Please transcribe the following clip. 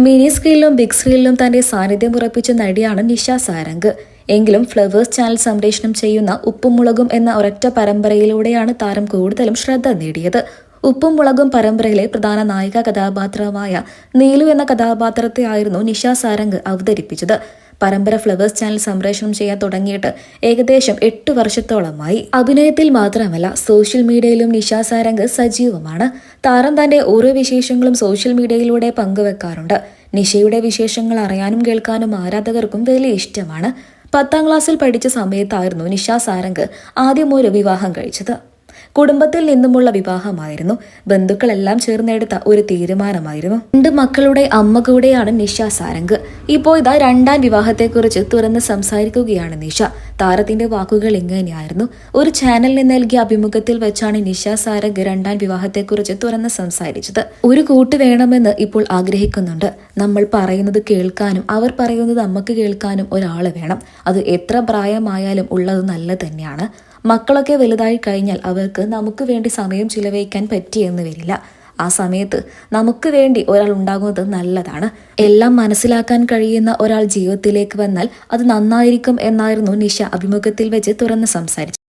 Mini സ്ക്രീനിലും big സ്ക്രീനിലും തന്റെ സാന്നിധ്യം ഉറപ്പിച്ച നടിയാണ് നിഷ സാരംഗ്. എങ്കിലും ഫ്ലവേഴ്സ് ചാനൽ സംപ്രേഷണം ചെയ്യുന്ന ഉപ്പും മുളകും എന്ന ഒരൊറ്റ പരമ്പരയിലൂടെയാണ് താരം കൂടുതലും ശ്രദ്ധ നേടിയത്. ഉപ്പും മുളകും പരമ്പരയിലെ പ്രധാന നായിക കഥാപാത്രമായ നീലു എന്ന കഥാപാത്രത്തെ ആയിരുന്നു നിഷ സാരംഗ് അവതരിപ്പിച്ചത്. പരമ്പര ഫ്ലവേഴ്സ് ചാനൽ സംപ്രേഷണം ചെയ്യാൻ തുടങ്ങിയിട്ട് ഏകദേശം എട്ട് വർഷത്തോളമായി. അഭിനയത്തിൽ മാത്രമല്ല സോഷ്യൽ മീഡിയയിലും നിഷ സാരംഗ് സജീവമാണ്. താരം തന്റെ ഓരോ വിശേഷങ്ങളും സോഷ്യൽ മീഡിയയിലൂടെ പങ്കുവെക്കാറുണ്ട്. നിഷയുടെ വിശേഷങ്ങൾ അറിയാനും കേൾക്കാനും ആരാധകർക്കും വലിയ ഇഷ്ടമാണ്. പത്താം ക്ലാസ്സിൽ പഠിച്ച സമയത്തായിരുന്നു നിഷ സാരംഗ് ആദ്യം ഒരു വിവാഹം കഴിച്ചത്. കുടുംബത്തിൽ നിന്നുമുള്ള വിവാഹമായിരുന്നു. ബന്ധുക്കളെല്ലാം ചേർന്നെടുത്ത ഒരു തീരുമാനമായിരുന്നു. രണ്ട് മക്കളുടെ അമ്മ കൂടെയാണ് നിഷ സാരംഗ്. ഇപ്പോൾ ഇതാ രണ്ടാം വിവാഹത്തെക്കുറിച്ച് തുറന്ന് സംസാരിക്കുകയാണ് നിഷ. താരത്തിന്റെ വാക്കുകൾ ഇങ്ങനെയായിരുന്നു. ഒരു ചാനലിന് നൽകിയ അഭിമുഖത്തിൽ വെച്ചാണ് നിഷ സാരംഗ് രണ്ടാം വിവാഹത്തെക്കുറിച്ച് തുറന്ന് സംസാരിച്ചത്. ഒരു കൂട്ട് വേണമെന്ന് ഇപ്പോൾ ആഗ്രഹിക്കുന്നുണ്ട്. നമ്മൾ പറയുന്നത് കേൾക്കാനും അവർ പറയുന്നത് നമുക്ക് കേൾക്കാനും ഒരാൾ വേണം. അത് എത്ര പ്രായമായാലും ഉള്ളത് നല്ല തന്നെയാണ്. മക്കളൊക്കെ വലുതായി കഴിഞ്ഞാൽ അവർക്ക് നമുക്ക് വേണ്ടി സമയം ചിലവഴിക്കാൻ പറ്റിയെന്ന് വരില്ല. ആ സമയത്ത് നമുക്ക് വേണ്ടി ഒരാൾ ഉണ്ടാകുന്നത് നല്ലതാണ്. എല്ലാം മനസ്സിലാക്കാൻ കഴിയുന്ന ഒരാൾ ജീവിതത്തിലേക്ക് വന്നാൽ അത് നന്നായിരിക്കും എന്നായിരുന്നു നിഷ അഭിമുഖത്തിൽ വെച്ച് തുറന്ന് സംസാരിച്ചത്.